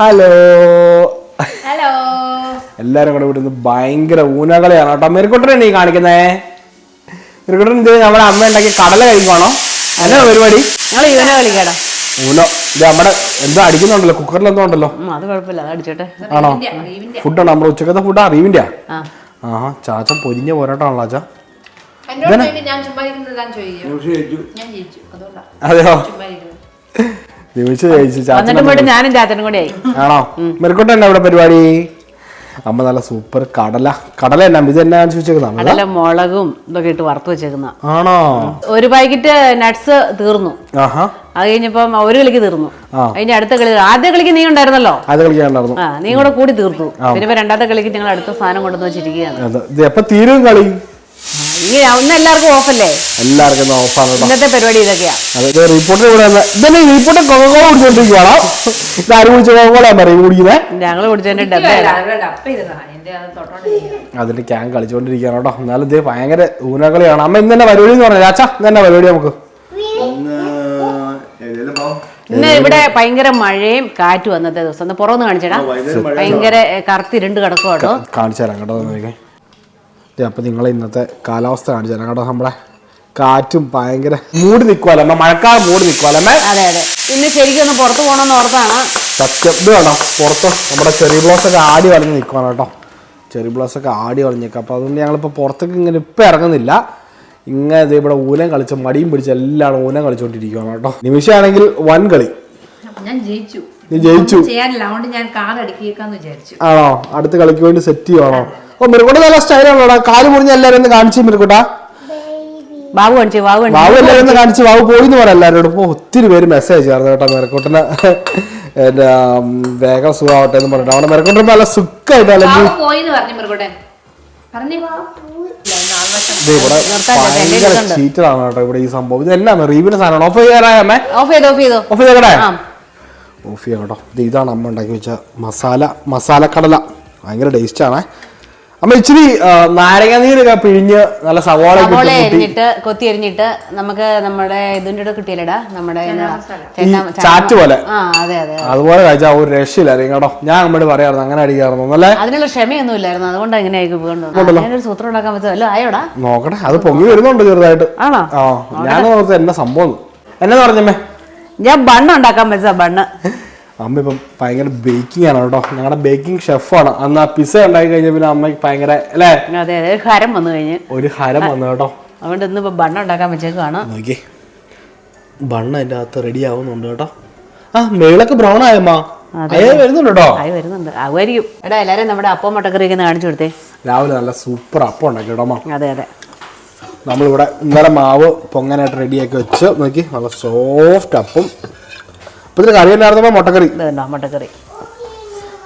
Hello. Hello. എല്ലാരും കൂടെ ഇവിടുന്ന് ഭയങ്കര ഊനകളെയാണ് കേട്ടോ. മെരുക്കുട്ടനെ നീ കാണിക്കുന്നേ? മെരുക്കുട്ടൻ ഇത് നമ്മുടെ അമ്മ ഉണ്ടാക്കി കടല കഴിക്കുവാണോ? അല്ല പരിപാടി? ഞങ്ങൾ ഇവനെ കളിക്കണം ഊനോ. ഇത് നമ്മുടെ എന്താ അടിക്കുന്നുണ്ടല്ലോ കുക്കറിൽ എന്തോ ഉണ്ടല്ലോ അത് കുഴപ്പമില്ല അത് അടിച്ചോട്ടെ. ആണോ? ഫുഡാണ് നമ്മുടെ ഉച്ചക്കത്തെ ഫുഡ് അറിവിന്റെ ആ. ആഹാ ചാച്ച പൊരിഞ്ഞ പോരാട്ടാണല്ലോ ചാച്ച എന്നോട് ജയിച്ചു പോയിട്ട് ഞാനും ചാച്ചനും കൂടെ ആയി. ആണോ? ഇവിടെ പരിപാടി? അമ്മ നല്ല സൂപ്പർ കടല. കടല എന്നാ? ഇത് മുളകും ഇതൊക്കെ ഇട്ട് വറുത്ത് വെച്ചേക്കുന്ന. ആണോ? ഒരു പാക്കറ്റ് നട്സ് തീർന്നു. അത് കഴിഞ്ഞപ്പം ഒരു കളിക്ക് തീർന്നു. അതിന്റെ അടുത്ത കളി ആദ്യ കളിക്ക് നീ ഉണ്ടായിരുന്നല്ലോ? നീ കൂടെ കൂടി തീർത്തു. പിന്നെ രണ്ടാമത്തെ കളിക്ക് ഞങ്ങൾ അടുത്ത സാധനം കൊണ്ടുവന്ന് വെച്ചിരിക്കുകയാണ്. തീരും കളി? അന്ന് എല്ലാവർക്കും ഓഫല്ലേ എല്ലാവർക്കും ഓഫാണ് ഇന്നത്തെ പരിപാടി ഇതൊക്കെയാ റിപ്പോർട്ട് ഇതന്നെ റിപ്പോർട്ട് ആര് കുടിച്ച പറയും ഞങ്ങൾ കുടിച്ചതിന്റെ അതിന്റെ ക്യാൻ കളിച്ചോണ്ടിരിക്കുകയാണ് കേട്ടോ. എന്നാലും ഇത് ഭയങ്കര ഊനകളിയാണ് അമ്മ ഇന്ന് തന്നെ പരിപാടി എന്ന് പറഞ്ഞു രാച്ച ഇന്ന് തന്നെ പരിപാടി നമുക്ക്? ഇന്ന് ഇവിടെ ഭയങ്കര മഴയും കാറ്റും അന്നത്തെ ദിവസം. ഒന്ന് പുറമൊന്ന് കാണിച്ചേടാ. ഭയങ്കര കറുത്തിരുണ്ട് കിടക്കും കേട്ടോ. കാണിച്ചു തരാം കേട്ടോ നോക്കേ അപ്പൊ നിങ്ങൾ ഇന്നത്തെ കാലാവസ്ഥ കാണിച്ചു തരാം കേട്ടോ നമ്മളെ കാറ്റും ഭയങ്കര മൂടി നിൽക്കുവല്ലോ അമ്മ മഴക്കാലം മൂടി ഇന്ന് ശരിക്കും ഒന്ന് പുറത്ത് നമ്മുടെ ചെറിയ ബ്ലോസ് ഒക്കെ ആടി വളഞ്ഞ് നിൽക്കുവാണ് കേട്ടോ. ചെറി ബ്ലോസ് ഒക്കെ ആടി വളഞ്ഞേക്കാം അപ്പോൾ അതുകൊണ്ട് ഞങ്ങളിപ്പോൾ പുറത്തേക്ക് ഇങ്ങനെ ഇപ്പം ഇറങ്ങുന്നില്ല. ഇങ്ങനെ ഇവിടെ ഊലം കളിച്ച് മടിയും പിടിച്ച് എല്ലാവരും ഊലം കളിച്ചുകൊണ്ടിരിക്കുകയാണ് കേട്ടോ. നിമിഷമാണെങ്കിൽ വൻ കളി. ഞാൻ ജയിച്ചു. നീ ജയിച്ചു. ചെയ്യാനില്ല. അതുകൊണ്ട് ഞാൻ കാർ അടുക്കിയേക്കാന്ന് വിചാരിച്ചു. ആണോ? അടുത്ത കളിക്ക് വേണ്ടി സെറ്റ് ചെയ്യുവാണോ? ഓ മിറുകുട്ട നല്ല സ്റ്റൈലാണോടാ കാൽ മുറിഞ്ഞ എല്ലാരും ഒന്ന് കാണിച്ചു മിറുകുട്ട. ബാബു കാണിച്ചു ബാബു കാണിച്ചു. ബാബു എല്ലാവരും ഒന്ന് കാണിച്ച് വാവ് പോയി എന്ന് പറയാം എല്ലാവരോടും. ഒത്തിരി പേര് മെസ്സേജ് ചേർന്നു കേട്ടോ മെറക്കൂട്ടിന് എന്റെ വേഗം സുഖമാവട്ടെ എന്ന് പറഞ്ഞിട്ട്. അവിടെ മെറക്കൂട്ടിന് നല്ല സുഖമായിട്ട് അല്ലെങ്കിൽ ചീറ്ററാണ് കേട്ടോ ഇവിടെ ഈ സംഭവം. ഇത് എന്നാ റീവിന്റെ സാധനമാണ്. ഓഫ് ചെയ്യാറായ അമ്മേ. ഓഫ് ചെയ്തോ ഓഫ് ചെയ്തോ? ഓഫ് ചെയ്തേക്കട്ടെ ആ. ഓഫ് ചെയ്യാം കേട്ടോ. ഇത് ഇതാണ് അമ്മ ഉണ്ടാക്കി വെച്ച മസാല മസാല കടല ഭയങ്കര ടേസ്റ്റ് ആണേ. അമ്മ ഇച്ചിരി നാരങ്ങാനീരൊക്കെ നാരങ്ങ നീരൊക്കെ പിഴിഞ്ഞ് നല്ല സവാള സവോള എരിഞ്ഞിട്ട് കൊത്തി എരിഞ്ഞിട്ട് നമുക്ക് നമ്മുടെ ഇതിന്റെ കൂടെ കിട്ടിയല്ലടാ? നമ്മുടെ ചാറ്റ് പോലെ. ആ അതെ അതെ അതുപോലെ കഴിച്ചാൽ ഒരു രക്ഷയില്ലായിരുന്നു. കേട്ടോ ഞാൻ അമ്മയോട് പറയാറുണ്ട് അങ്ങനെ അടിക്കാറുണ്ട് അല്ലേ അതിനുള്ള ക്ഷമയൊന്നും ഇല്ലായിരുന്നു. അതുകൊണ്ട് അങ്ങനെ സൂത്രം ഉണ്ടാക്കാൻ പറ്റുമല്ലോ ആയോടാ? നോക്കട്ടെ അത് പൊങ്ങി വരുന്നുണ്ട് ചെറുതായിട്ട്. ആണോ? ആ ഞാൻ ഓർത്ത് എന്നെ സംഭവം എന്നാ പറഞ്ഞമ്മേ? ഞാൻ ബണ്ണ് ഉണ്ടാക്കാൻ പറ്റുക ബണ്ണ്. അമ്മ ഇപ്പം ഭയങ്കര ബേക്കിംഗ് ആണ് കേട്ടോ. ഞങ്ങളുടെ ബേക്കിംഗ് ഷെഫാണ് അന്ന് ആ പിസ ഉണ്ടാക്കി കഴിഞ്ഞ പിന്നെ അമ്മയ്ക്ക് ഭയങ്കര അല്ലേ? അതെ അതെ ഒരു ഹരം വന്നു കഴിഞ്ഞ്. ഒരു ഹരം വന്നു കേട്ടോ. അതുകൊണ്ട് ഇന്ന് ഇപ്പൊ ബണ്ണ ഉണ്ടാക്കാൻ വെച്ചേക്കാണ് നോക്കി ബണ്ണ അതിന്റെ അകത്ത് റെഡി ആവുന്നുണ്ട് കേട്ടോ. ആ മേളൊക്കെ ബ്രൗൺ ആയമ്മ വരുന്നുണ്ട് വരുന്നുണ്ട്. ആവുമായിരിക്കും. എടാ നമ്മുടെ അപ്പം മുട്ടക്കറിയൊക്കെ കാണിച്ചു കൊടുത്തേ. രാവിലെ നല്ല സൂപ്പർ അപ്പം ഉണ്ടാക്കി കേട്ടോ അതെ അതെ. നമ്മളിവിടെ ഇന്നലെ മാവ് പൊങ്ങനായിട്ട് റെഡിയാക്കി വെച്ച് നോക്കി. നല്ല സോഫ്റ്റ് അപ്പം. അപ്പം ഇതിന് കറി ഉണ്ടായിരുന്നപ്പോൾ മുട്ടക്കറി. മുട്ടക്കറി.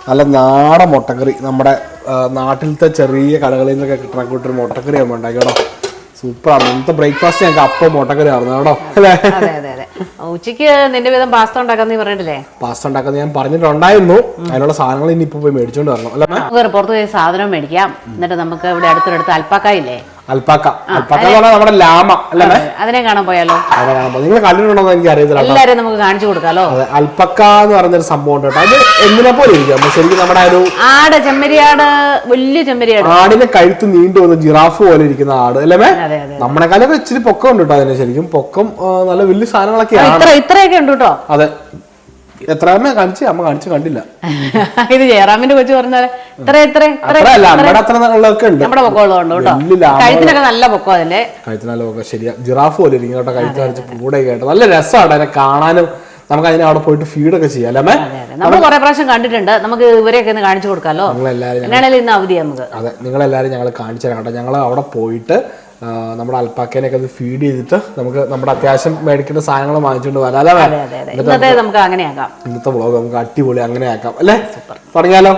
നല്ല നാടൻ മുട്ടക്കറി. നമ്മുടെ നാട്ടിലത്തെ ചെറിയ കടകളിൽ നിന്നൊക്കെ കിട്ടണ കൂട്ടൊരു മുട്ടക്കറി നമ്മൾ ഉണ്ടാക്കി കേട്ടോ. സൂപ്പറാണ്. ഇന്നത്തെ ബ്രേക്ക്ഫാസ്റ്റ് ഞങ്ങൾക്ക് അപ്പം മുട്ടക്കറി ആയിരുന്നു കേട്ടോ. അല്ലേ? ഉച്ചയ്ക്ക് നിന്റെ വിധം പാസ്ത ഉണ്ടാക്കാൻ നീ പറഞ്ഞിട്ടില്ലേ? പാസ്ത ഉണ്ടാക്കാൻ ഞാൻ പറഞ്ഞിട്ടുണ്ടായിരുന്നു. അതിനുള്ള സാധനങ്ങൾ ഇനി ഇപ്പൊ പോയി മേടിച്ചോണ്ട് വരണം. അല്ലേ? പുറത്ത് പോയി സാധനം മേടിക്കാം. എന്നിട്ട് നമുക്ക് ഇവിടെ അടുത്തടുത്ത് അൽപ്പാക്കായില്ലേ? അൽപ്പാക്ക. അൽപ്പാക്ക എന്ന് പറഞ്ഞാൽ നമ്മുടെ ലാമ അല്ലേ അതിനെ കാണാൻ പോയാലോ? അവിടെ കാണുമ്പോൾ നിങ്ങൾ കണ്ടിട്ടുണ്ടോ എന്ന് എനിക്ക് അറിയത്തില്ല. എല്ലാരും നമുക്ക് കാണിച്ചു കൊടുക്കാലോ? അതെ അൽപ്പക്ക എന്ന് പറഞ്ഞൊരു സംഭവം ഉണ്ട് കേട്ടോ. അത് എന്തിനെ പോലെ ഇരിക്കും? ശരിക്കും നമ്മുടെ ഒരു ആട് ചെമ്മരിയാട് വലിയ ചെമ്മരിയാട്. ആടിനെ കഴുത്ത് നീണ്ടു വന്ന ജിറാഫ് പോലെ ഇരിക്കുന്ന ആട് അല്ലേ നമ്മുടെ നമ്മളെക്കാളൊക്കെ ഇച്ചിരി പൊക്കം ഉണ്ട് കേട്ടോ അതിന് ശരിക്കും. പൊക്കം നല്ല വലിയ സാധനങ്ങളൊക്കെ ഇത്ര ഇത്രയൊക്കെ ഉണ്ട് കേട്ടോ. അതെ. അമ്മ കാണിച്ച്? അമ്മ കാണിച്ച് കണ്ടില്ല. ഇത് ജയറാമിന്റെ കൊച്ചു ഇത്ര ഇത്ര നമ്മുടെ കേട്ടോ. കഴുത്തിനൊക്കെ നല്ല പൊക്കം അതിന്റെ. ശരിയാ ജിറാഫ് പോലെ ഇരിക്കും കേട്ടോ കഴുത്ത് കാണിച്ച് കൂടെ കേട്ടോ നല്ല രസമാണ് അതിനെ കാണാനും. നമുക്ക് അതിനെ അവിടെ പോയിട്ട് ഫീഡൊക്കെ ചെയ്യാം അല്ലേ നമ്മൾ കുറെ പ്രാവശ്യം കണ്ടിട്ടുണ്ട്. നമുക്ക് ഇവരെയൊക്കെ ഒന്ന് കാണിച്ചു കൊടുക്കാലോ? നിങ്ങളെല്ലാവരും ഇന്ന് അവധി നമുക്ക്. അതെ നിങ്ങളെല്ലാവരും ഞങ്ങൾ കാണിച്ചു തരാം കേട്ടോ. ഞങ്ങൾ അവിടെ പോയിട്ട് നമ്മുടെ അൽപ്പാക്കേനൊക്കെ അത് ഫീഡ് ചെയ്തിട്ട് നമുക്ക് നമ്മുടെ അത്യാവശ്യം മേടിക്കേണ്ട സാധനങ്ങൾ വാങ്ങിച്ചുകൊണ്ട് വരാം. അല്ലേ അതെ അതെ അതെ. ഇന്നത്തെ നമുക്ക് അങ്ങനെയാക്കാം. ഇന്നത്തെ വ്ളോഗ് നമുക്ക് അടിപൊളി അങ്ങനെ ആക്കാം. അല്ലേ? തുടങ്ങിയാലോ?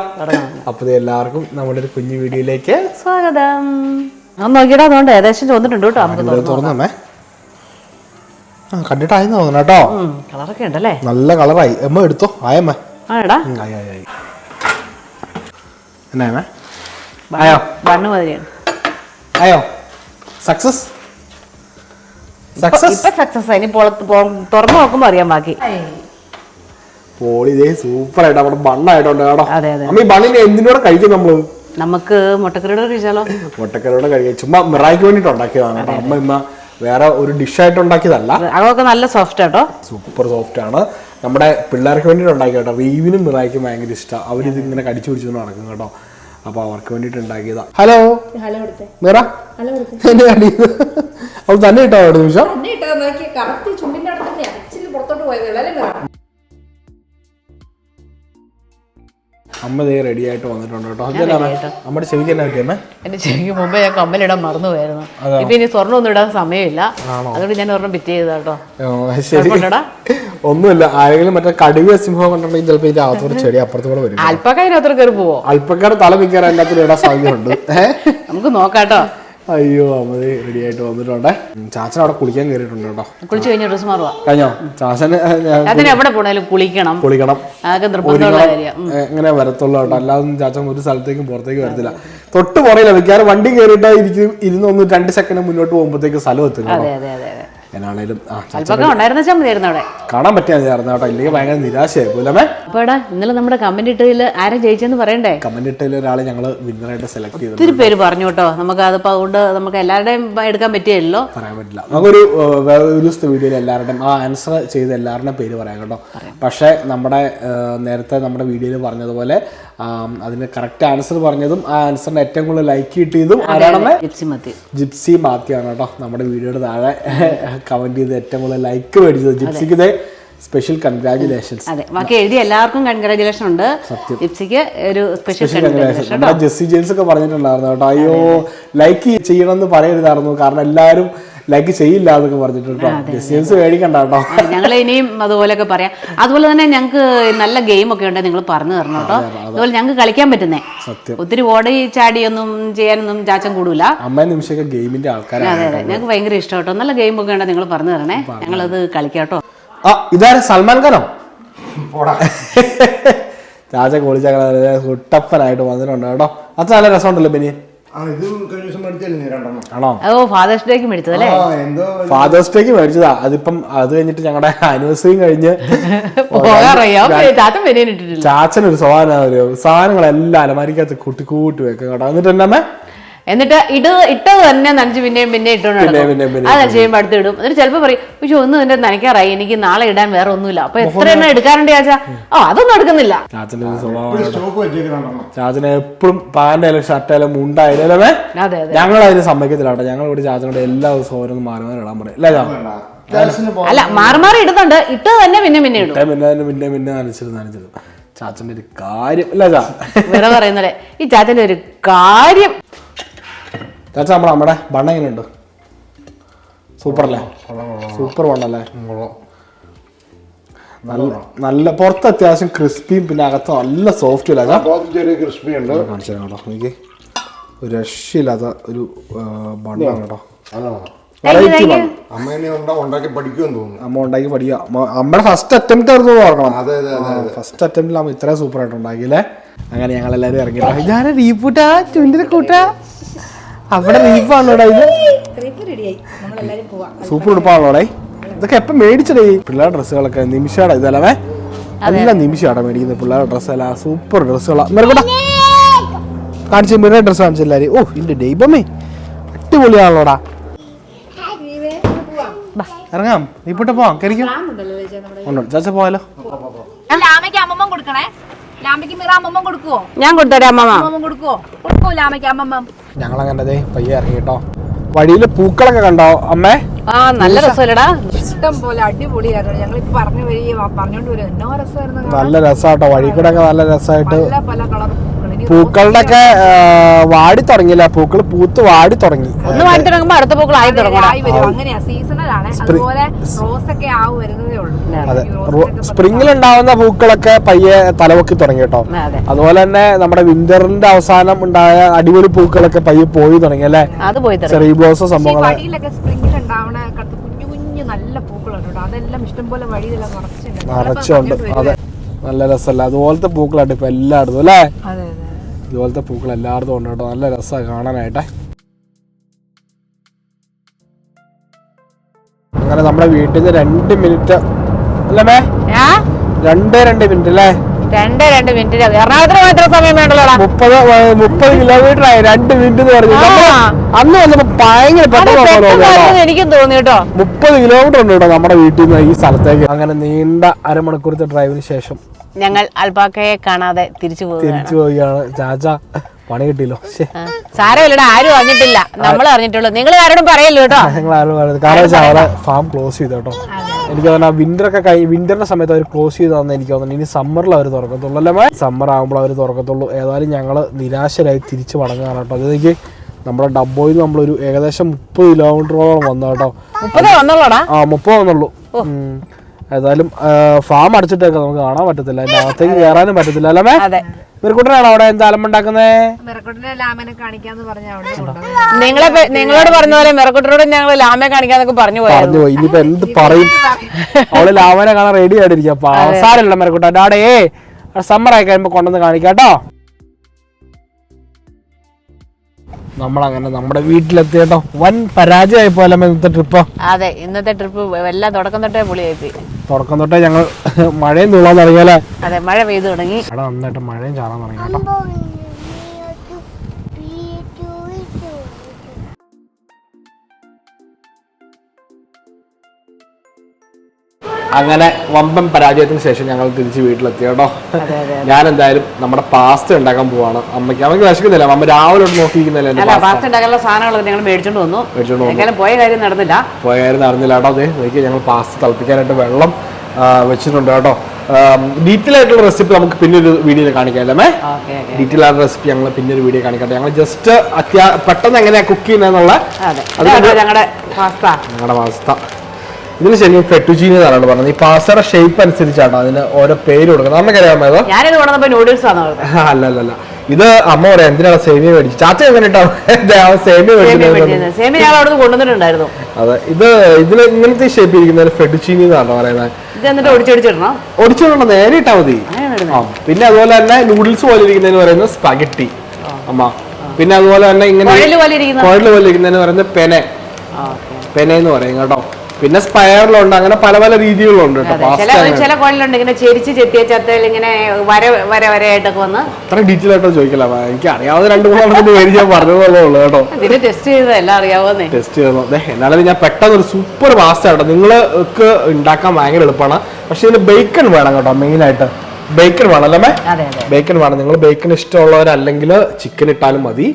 അപ്പൊ എല്ലാവർക്കും നമ്മുടെ ഒരു കുഞ്ഞു വീഡിയോയിലേക്ക് സ്വാഗതം. ഒന്ന് നോക്കിയിട്ട് അതുകൊണ്ട് ഏകദേശം ചോദിച്ചിട്ടുണ്ട് കേട്ടോ തുറന്നമ്മേ ആ കണ്ടിട്ടായിരുന്നു തോന്നുന്നു കേട്ടോ. കളറൊക്കെ ഉണ്ടല്ലേ? നല്ല കളറായി. അമ്മ എടുത്തോ? ആയമ്മ ആയി ആയി? സക്സസ് സക്സസ് ഇപ്പൊ സക്സസ് ഇനി പുറത്ത് നോക്കുമ്പോ അറിയാൻ ബാക്കി. പോളി ഇതേ സൂപ്പർ ആയിട്ട്. അവിടെ ബണ്ണായിട്ടുണ്ട് കേട്ടോ. അതെ, അതെ. അമ്മ ഈ ബണ്ണിനെ എന്തിനോടെ കഴിക്കും നമ്മൾ? നമുക്ക് മുട്ടക്കറിയുടെ കഴിച്ചാലോ? മുട്ടക്കരോടെ കഴിക്കും ചുമ്മാ മിറായിക്ക് വേണ്ടിട്ട് ഉണ്ടാക്കിയതാണ് കേട്ടോ. അമ്മ ഇമ്മ വേറെ ഒരു ഡിഷായിട്ട് ഉണ്ടാക്കിയതല്ല. അതൊക്കെ നല്ല സോഫ്റ്റ് ആട്ടോ സൂപ്പർ സോഫ്റ്റ് ആണ്. നമ്മുടെ പിള്ളേർക്ക് വേണ്ടിയിട്ട് ഉണ്ടാക്കിയ കേട്ടോ. റീവിനും മിറായിക്കും ഭയങ്കര ഇഷ്ടം. അവരിത് ഇങ്ങനെ കടിച്ചു പിടിച്ചു നടക്കും കേട്ടോ. അപ്പൊ അവർക്ക് വേണ്ടിയിട്ട് ഉണ്ടാക്കിയതാ ഹലോ കൊടുത്തേ അവൾ തന്നെ ഇട്ടോ അവിടെ നിമിഷം. തന്നെ ഇട്ടത് നോക്കി. കറക്റ്റ് ചുണ്ടിന്റെ അടുത്ത് തന്നെ ഇച്ചിരി പുറത്തോട്ട് പോയത് അല്ലേ അമ്മ ദേ റെഡി ആയിട്ട് വന്നിട്ടുണ്ട് കേട്ടോ. അമ്മയുടെ നമ്മുടെ ചെവിക്ക് എന്നാ പറ്റിയമ്മേ എന്റെ ചെവിക്ക് മുമ്പേ ഞാൻ കമ്മലിടാൻ മറന്നു പോയിരുന്നു ഇപ്പൊ ഇനി സ്വർണം ഒന്നും ഇടാൻ സമയമില്ല. അതുകൊണ്ട് ഞാൻ ഒരെണ്ണം ബിറ്റ് ചെയ്താ കേട്ടോ. ശരി? ഒന്നുമില്ല. ആരെങ്കിലും മറ്റേ കടുവ സിംഹം കണ്ടിട്ടുണ്ടെങ്കിൽ ചിലപ്പോൾ ഇതിന്റെ അകത്തോടെ ചെടി അപ്പുറത്ത് കൂടെ വരും അല്പക്ക കയറി പോവോ? അല്പക്കയുടെ തല മിക്കാറ് എല്ലാത്തിനും ഇടാൻ സാധ്യതയുണ്ട്. നമുക്ക് നോക്കാട്ടോ. അയ്യോ അമ്മ റെഡി ആയിട്ട് വന്നിട്ടുണ്ടേ. ചാച്ചൻ അവിടെ കുളിക്കാൻ കയറിയിട്ടുണ്ട് കേട്ടോ. കുളിച്ചു കഴിഞ്ഞ ഡ്രസ് മാറുക. കഴിഞ്ഞോ? ചാച്ചന് അതിന് എവിടെ പോണേലും കുളിക്കണം. കുളിക്കണം. എങ്ങനെ വരത്തുള്ളൂ കേട്ടോ. അല്ലാതെ ചാച്ചൻ ഒരു സ്ഥലത്തേക്കും പുറത്തേക്ക് വരത്തില്ല. തൊട്ട് പുറയില്ല മിക്കവാറും വണ്ടി കയറിയിട്ട് ഇരിക്കും. ഇരുന്ന് ഒന്ന് രണ്ട് സെക്കൻഡ് മുന്നോട്ട് പോകുമ്പോഴത്തേക്ക് സ്ഥലം എത്തും എന്നാണേലും കാണാൻ പറ്റിയാ ചേർന്ന് കേട്ടോ. ഇല്ലെങ്കിൽ ഭയങ്കര നിരാശയായി പോലമേ അപ്പൊ എടാ ഇന്നലെ നമ്മുടെ കമന്റ് ഇട്ടതിൽ ആരും ജയിച്ചെന്ന് പറയണ്ടേ? കമന്റ് ഇട്ടതിൽ ഒരാളെ ഞങ്ങൾ വിന്നറായിട്ട് സെലക്ട് ചെയ്തു ഒത്തിരി പേര് പറഞ്ഞു കേട്ടോ. നമുക്ക് അതിപ്പോ അതുകൊണ്ട് നമുക്ക് എല്ലാവരുടെയും എടുക്കാൻ പറ്റിയല്ലോ. പറയാൻ പറ്റില്ല. നമുക്കൊരു ഒരു ദിവസത്തെ വീഡിയോയിൽ എല്ലാവരുടെയും ആ ആൻസർ ചെയ്ത എല്ലാവരുടെയും പേര് പറയാം കേട്ടോ. പക്ഷേ നമ്മുടെ നേരത്തെ നമ്മുടെ വീഡിയോയിൽ പറഞ്ഞതുപോലെ അതിന് കറക്റ്റ് ആൻസർ പറഞ്ഞതും ആ ആൻസറിന് ഏറ്റവും കൂടുതൽ ലൈക്ക് കിട്ടിയതും ആരാണെന്ന്? ജിപ്സി മാത്യു. ജിപ്സി മാത്യാണ് കേട്ടോ. നമ്മുടെ വീഡിയോയുടെ താഴെ. കമന്റ് ചെയ്ത് ഏറ്റവും കൂടുതൽ ലൈക്ക് മേടിച്ചത് ജിപ്സിക്ക് സ്പെഷ്യൽ കൺഗ്രാചുലേഷൻസ് അതെ. ബാക്കി എഴുതിയ എല്ലാവർക്കും കൺഗ്രാജുലേഷൻ ഉണ്ട്. ജിപ്സിക്ക് ഒരു സ്പെഷ്യൽ നമ്മുടെ ജെസ്സി ജെയിംസ് ഒക്കെ പറഞ്ഞിട്ടുണ്ടായിരുന്നു കേട്ടോ. അയ്യോ ലൈക്ക് ചെയ്യണമെന്ന് പറയരുതായിരുന്നു. കാരണം എല്ലാവരും ലൈക്ക് ചെയ്യില്ല എന്നൊക്കെ പറഞ്ഞിട്ടുണ്ട് കേട്ടോ. മേടിക്കണ്ട കേട്ടോ. ഞങ്ങൾ ഇനിയും അതുപോലെയൊക്കെ പറയാം. അതുപോലെ തന്നെ ഞങ്ങൾക്ക് നല്ല ഗെയിം ഒക്കെ ഉണ്ട് നിങ്ങൾ പറഞ്ഞു തരണം കേട്ടോ. അതുപോലെ ഞങ്ങൾക്ക് കളിക്കാൻ പറ്റുന്നേ. സത്യം. ഒത്തിരി ഓടി ചാടിയൊന്നും ചെയ്യാനൊന്നും ചാച്ചൻ കൂടൂല. അമ്മ നിമിഷമൊക്കെ ഗെയിമിന്റെ ആൾക്കാരാണ് അതെ അതെ. ഞങ്ങൾക്ക് ഭയങ്കര ഇഷ്ടം കേട്ടോ. നല്ല ഗെയിം ഒക്കെ ഉണ്ടെങ്കിൽ നിങ്ങൾ പറഞ്ഞു തരണേ. ഞങ്ങളത് കളിക്കാം കേട്ടോ. ആ ഇതാരെ? സൽമാൻ ഖാനോ? ചാച്ച കോളിച്ച കുട്ടപ്പനായിട്ട് വന്നിട്ടുണ്ട് കേട്ടോ. അത് നല്ല രസമുണ്ടല്ലോ ബെനി ഓ ഫാദേഴ്സ് ഡേക്ക് ഫാദേഴ്സ് ഡേക്ക് മേടിച്ചതാ. അതിപ്പം അത് കഴിഞ്ഞിട്ട് ഞങ്ങളുടെ ആനിവേഴ്സറിയും കഴിഞ്ഞ് ചാച്ചനൊരു സ്വഭാവം ഒരു സാധനങ്ങളെല്ലാം അലമാരിക്കകത്ത് കൂട്ടി കൂട്ടി വെക്കും കേട്ടോ. എന്നിട്ട് എന്നാ എന്നിട്ട് ഇട് ഇട്ടത് തന്നെ നനച്ച് പിന്നെയും പിന്നെ നടക്കും. പിന്നെ, അത് നനച്ച് കഴിയുമ്പോൾ അടുത്ത് ഇടും. എന്നിട്ട് ചിലപ്പോൾ പറയും പക്ഷെ ഒന്നും എന്റെ നനയ്ക്കാറായി. എനിക്ക് നാളെ ഇടാൻ വേറെ ഒന്നുമില്ല. അപ്പൊ എത്ര എണ്ണം എടുക്കാറുണ്ട് ചാച്ചാ? ഓ അതൊന്നും എടുക്കുന്നില്ല. ചാച്ചന് എപ്പോഴും പാന്റായാലും ഷർട്ടായാലും മുണ്ടായാലും അല്ലേ? അതെ അതെ. ഞങ്ങൾ അതിന് സമ്മതിക്കത്തില്ല ഞങ്ങൾ ഇവിടെ ചാച്ചനോട് എല്ലാ ദിവസവും ഓരോന്ന് മാറി മാറി ഇടാൻ പറയും. അല്ലേ മാറി മാറി ഇടുന്നുണ്ട്. ഇട്ടത് തന്നെ പിന്നെ പിന്നെ ഇടും. ഇട്ടേ പിന്നെ പിന്നെ പിന്നെ നനച്ചിരുന്നു നനച്ചിരുന്നു ചാച്ചന്റെ ഒരു കാര്യം. അല്ല ചാ. വേറെ പറയുന്നല്ലേ. ഈ ചാച്ചന്റെ ഒരു കാര്യം ചാച്ച നമ്മുടെ നമ്മുടെ ബണ്ണ എങ്ങനെയുണ്ട്? സൂപ്പർ അല്ലേ സൂപ്പർ ബണ്ണല്ലേ? നല്ല നല്ല പുറത്ത് അത്യാവശ്യം ക്രിസ്പിയും പിന്നെ അകത്ത് നല്ല സോഫ്റ്റും ഇല്ല ക്രിസ്പി ഉണ്ട്. കാണിച്ചു കേട്ടോ. എനിക്ക് ഒരു രക്ഷയില്ലാത്ത ഒരു ബണ്ണാണ് കേട്ടോ. വെറൈറ്റി ഉണ്ടാക്കി പഠിക്കുമെന്ന് തോന്നുന്നു. അമ്മ ഉണ്ടാക്കി പഠിക്കുക. നമ്മുടെ അമ്മയുടെ ഫസ്റ്റ് അറ്റംപ്റ്റ് ആയിരുന്നു ഓർക്കണം. അതെ അതെ അതെ ഫസ്റ്റ് അറ്റംപ്റ്റിൽ അമ്മ ഇത്രയും സൂപ്പർ ആയിട്ട് ഉണ്ടാക്കിയില്ലേ അങ്ങനെ ഞങ്ങൾ എല്ലാവരും ഇറങ്ങി ഞാൻ റീപൂട്ടാ ചുണ്ടിനെ കൂട്ടാ. അവിടെ റീഫാണോടാ ഇത്? സൂപ്പർ ഉടുപ്പാണോടെ ഇതൊക്കെ എപ്പം മേടിച്ചടേ പിള്ളേരുടെ ഡ്രസ്സുകളൊക്കെ നിമിഷാടാ ഇതല്ലേ അല്ല നിമിഷാടാ മേടിക്കുന്നത് പിള്ളേരുടെ ഡ്രസ്സല്ല. സൂപ്പർ ഡ്രസ്സുകളാ. മെറുകൂടാ കാണിച്ചു മിറ ഡ്രസ്സ് കാണിച്ചു എല്ലാവരും ഓ ഇല്ല ദൈവമേ. അടിപൊളിയാണല്ലോടാ ഇറങ്ങാം. റീപ്പൂട്ട പോവാം. കരിക്കും. ചേച്ചാ ഉണ്ട്? ലാമയ്ക്ക് അമ്മമ്മ കൊടുക്കണേ. ലാമയ്ക്ക് മിറ അമ്മമ്മ കൊടുക്കുവോ? ഞാൻ കൊടുത്തരാം അമ്മ അമ്മമ്മ കൊടുക്കുവോ? കൊടുക്കുവോ ലാമയ്ക്ക് അമ്മമ്മ? ഞങ്ങൾ അങ്ങനെ പയ്യെ ഇറങ്ങി കേട്ടോ വഴിയിൽ പൂക്കളൊക്കെ കണ്ടോ അമ്മേ? ആ നല്ല രസമല്ലടാ. ഇഷ്ടം പോലെ അടിപൊളിയായിരുന്നു ഞങ്ങൾ ഇപ്പൊ പറഞ്ഞു വരിക പറഞ്ഞോണ്ട് വരും. എന്നോ രസമായിരുന്നു നല്ല രസമാട്ടോ വഴി കൂടെ ഒക്കെ നല്ല രസമായിട്ട് പല പല കളർ പൂക്കളുടെ ഒക്കെ വാടി തുടങ്ങിയില്ല. പൂക്കൾ പൂത്ത് വാടി തുടങ്ങി. ഒന്ന് വാടി തുടങ്ങുമ്പോ അടുത്ത പൂക്കൾ ആയി തുടങ്ങണം ആയി വരും. അങ്ങനെയാ. സീസണലാണ് അതുപോലെ റോസ് ഒക്കെ ആവ് ഉള്ളൂ. അതെ. സ്പ്രിങ്ങിൽ ഉണ്ടാവുന്ന പൂക്കളൊക്കെ പയ്യെ തലവൊക്കി തുടങ്ങി കേട്ടോ. അതുപോലെ തന്നെ നമ്മുടെ വിന്ററിന്റെ അവസാനം ഉണ്ടായ അടിപൊളി പൂക്കളൊക്കെ പയ്യെ പോയി തുടങ്ങി അല്ലെ? അത് പോയി തരാം ചെറിയ ബ്ലോസ് സംഭവങ്ങൾ ഈ സംഭവങ്ങളെ. വഴിയിലൊക്കെ സ്പ്രിംഗിൽ ഉണ്ടാവണ കുഞ്ഞു കുഞ്ഞു നല്ല പൂക്കളുണ്ട് അതെല്ലാം ഇഷ്ടംപോലെ വഴിയിലെല്ലാം നിറച്ചുണ്ട്. നിറച്ചുണ്ട് അതെ. നല്ല രസമല്ല? അതുപോലത്തെ പൂക്കളായിട്ട് ഇപ്പൊ എല്ലായിടത്തും അല്ലേ? ഇതുപോലത്തെ പൂക്കൾ എല്ലായിടത്തും ഉണ്ട് കേട്ടോ. നല്ല രസമാണ് കാണാനായിട്ടേ. അങ്ങനെ നമ്മുടെ വീട്ടിൽ നിന്ന് രണ്ട് മിനിറ്റ് അല്ലേ രണ്ടേ രണ്ട് മിനിറ്റ് അല്ലേ? രണ്ട് രണ്ട് മിനിറ്റ് എറണാകുളത്തിന് മാത്രം സമയം വേണ്ടല്ലോ മുപ്പത് മുപ്പത് കിലോമീറ്റർ ആയി. രണ്ട് മിനിറ്റ് എന്ന് പറഞ്ഞു അന്ന് വന്നപ്പോ ഭയങ്കര പെട്ടെന്ന് എനിക്കും തോന്നി കേട്ടോ. മുപ്പത് കിലോമീറ്റർ ഉണ്ട് കേട്ടോ നമ്മുടെ വീട്ടിൽ നിന്ന് ഈ സ്ഥലത്തേക്ക്. അങ്ങനെ നീണ്ട അരമണിക്കൂറത്തെ ഡ്രൈവിന് ശേഷം ഞങ്ങൾ അൽപാക്കയെ കാണാതെ തിരിച്ചു തിരിച്ചു പോവുകയാണ്. ചാച്ച പണി കിട്ടിയല്ലോ. സാരമില്ലടാ ആരും അറിഞ്ഞിട്ടില്ല. നമ്മൾ അറിഞ്ഞിട്ടുള്ളൂ. നിങ്ങൾ ആരോടും പറയല്ലോ കേട്ടോ നിങ്ങൾ ആരും പറയുന്നത് കാരണം വെച്ചാൽ അവരെ ഫാം ക്ലോസ് ചെയ്തു കേട്ടോ എനിക്ക് തോന്നുന്നു വിന്റർ ഒക്കെ കഴി വിന്ററിന്റെ സമയത്ത് അവർ ക്ലോസ് ചെയ്താന്ന് എനിക്ക് തോന്നുന്നു. ഇനി സമ്മറിൽ അവർ തുറക്കത്തുള്ളൂ അല്ലേ സമ്മർ ആകുമ്പോൾ അവർ തുറക്കത്തുള്ളൂ. ഏതായാലും ഞങ്ങൾ നിരാശരായി തിരിച്ചു മടങ്ങാണ് കേട്ടോ. അതെനിക്ക് നമ്മുടെ ഡബ്ബോയിൽ നിന്ന് നമ്മളൊരു ഏകദേശം മുപ്പത് കിലോമീറ്ററോളം വന്നു കേട്ടോ. ആ മുപ്പത് വന്നുള്ളൂ. ഏതായാലും ഫാം അടച്ചിട്ടൊക്കെ നമുക്ക് കാണാൻ പറ്റത്തില്ല. അതിന്റെ അകത്തേക്ക് കയറാനും പറ്റത്തില്ല അല്ലേ അതെ. ഇവർക്കൂട്ടനാണോ അവിടെ എന്താ അലമ്പുണ്ടാക്കുന്നേ നിങ്ങളെ നിങ്ങളോട് പറഞ്ഞ പോലെ മെറുക്കുട്ടനോട് ഞങ്ങൾ ലാമയെ കാണിക്കാന്നൊക്കെ പറഞ്ഞു പറഞ്ഞു പോയി. ഇനിയിപ്പോ എന്ത് പറയും? അവൾ ലാമനെ കാണാൻ റെഡി ആയിട്ടിരിക്കും അപ്പൊ അവസാരമല്ല മരക്കൂട്ട സമ്മറായി സമ്മർ ആയി കഴിയുമ്പോ കൊണ്ടുവന്ന് കാണിക്കാട്ടോ നമ്മളങ്ങനെ നമ്മുടെ വീട്ടിലെത്തി കേട്ടോ. വൻ പരാജയമായി പോലെ ഇന്നത്തെ ട്രിപ്പ് അതെ ഇന്നത്തെ ട്രിപ്പ് എല്ലാം തുടക്കം തൊട്ടേ പൊളിയായി. തുടക്കം തൊട്ടേ ഞങ്ങൾ മഴയും തുള്ളാൻ തുടങ്ങിയാലേ അതെ മഴ പെയ്തു തുടങ്ങി. അവിടെ നന്നായിട്ട് മഴയും ചാടാൻ തുടങ്ങി കേട്ടോ. അങ്ങനെ വമ്പൻ പരാജയത്തിന് ശേഷം ഞങ്ങൾ തിരിച്ച് വീട്ടിലെത്തി കേട്ടോ. ഞാൻ എന്തായാലും നമ്മുടെ പാസ്ത ഉണ്ടാക്കാൻ പോവാണ്. അമ്മയ്ക്ക് അമ്മയ്ക്ക് വിശക്കുന്നില്ല. അമ്മ രാവിലെ നോക്കിയിരിക്കുന്നില്ല പാസ്ത ഉണ്ടാക്കാനുള്ള സാധനങ്ങളൊക്കെ ഞങ്ങൾ മേടിച്ചോണ്ട് വന്നു. മേടിച്ചോണ്ട് വന്നു. പോയ കാര്യം നടന്നില്ല. പോയ കാര്യം നടന്നില്ല കേട്ടോ. അതെ നോക്കി ഞങ്ങൾ പാസ്ത തിളപ്പിക്കാനായിട്ട് വെള്ളം വെച്ചിട്ടുണ്ട് കേട്ടോ. ഡീറ്റെയിൽ ആയിട്ടുള്ള റെസിപ്പി നമുക്ക് പിന്നെ ഒരു വീഡിയോയിൽ കാണിക്കാം അല്ലേ ഓക്കെ ഓക്കെ. ഡീറ്റെയിൽ ആയിട്ടുള്ള റെസിപ്പി ഞങ്ങൾ പിന്നെ ഒരു വീഡിയോ കാണിക്കട്ടെ. ഞങ്ങൾ ജസ്റ്റ് അത്യാ പെട്ടെന്ന് എങ്ങനെയാ കുക്ക് ചെയ്യുന്നതെന്നുള്ള ഇതാണ് ഞങ്ങളുടെ പാസ്ത ഇതിന് ശരിക്കും ഫെട്ടുചീനി എന്നാണ് പറഞ്ഞത്. ഈ പാസറ ഷേപ്പ് അനുസരിച്ചാണ് അതിന് ഓരോ പേര് കൊടുക്കുന്നത്. നമുക്കറിയാമോ ഞാനിത് കൊണ്ടുവന്നപ്പോ നൂഡിൽസ് ആണ് അല്ല അല്ല അല്ല. ഇത് അമ്മ പറയാം എന്തിനാണ് സേമിയ മേടിച്ചു ചാച്ച എങ്ങനെയാ സേമിയ മേടിച്ചിട്ടുണ്ടായിരുന്നു? മേടിച്ചത് മേടിച്ചത് അതെ. ഇത് ഇതിന് ഇങ്ങനത്തെ ഷേപ്പ് ഇരിക്കുന്ന ഫെഡുച്ചീനി എന്നാണ് പറയുന്നത്. ഒടിച്ചുകൊണ്ടോ നേരെ ഇട്ടാ മതി. പിന്നെ അതുപോലെ തന്നെ നൂഡിൽസ് പോലെ ഇരിക്കുന്നതിന് പറയുന്നത് സ്പഗറ്റി അമ്മ. പിന്നെ അതുപോലെ തന്നെ ഇങ്ങനെ കുഴൽ പോലെ ഇരിക്കുന്നതിന് പറയുന്നത് പെനെ പെനെ എന്ന് പറയും കേട്ടോ. പിന്നെ സ്പയറിലുണ്ട് അങ്ങനെ പല പല രീതികളുണ്ട് ചില കോണിലുണ്ട് ഇങ്ങനെ ചെരിച്ച് ചെത്തിയ ചത്തയിൽ ഇങ്ങനെ വര വര വരയായിട്ടൊക്കെ വന്ന്. അത്ര ഡീറ്റെയിൽ ആയിട്ടോ ചോദിക്കില്ല എനിക്ക് അറിയാവുന്ന രണ്ട് മൂന്നെണ്ണത്തിന്റെ പേര് ഞാൻ പറഞ്ഞതല്ലേ ഉള്ളൂ കേട്ടോ. ഇതിന് ടെസ്റ്റ് ചെയ്തത് എല്ലാം അറിയാവുന്നേ. ടെസ്റ്റ് ചെയ്തു അതെ എന്നാലും ഞാൻ പെട്ടെന്ന് ഒരു സൂപ്പർ പാസ്ത കേട്ടോ. നിങ്ങൾക്ക് ഉണ്ടാക്കാൻ ഭയങ്കര എളുപ്പമാണ് പക്ഷെ ഇതിന് ബേക്കൺ വേണം കേട്ടോ മെയിൻ ആയിട്ട്. ബേക്കൺ വേണം അല്ലേ ബേക്കൺ വേണം. നിങ്ങൾ ബേക്കൺ ഇഷ്ടമുള്ളവരല്ലെങ്കിൽ ചിക്കൻ ഇട്ടാലും മതി.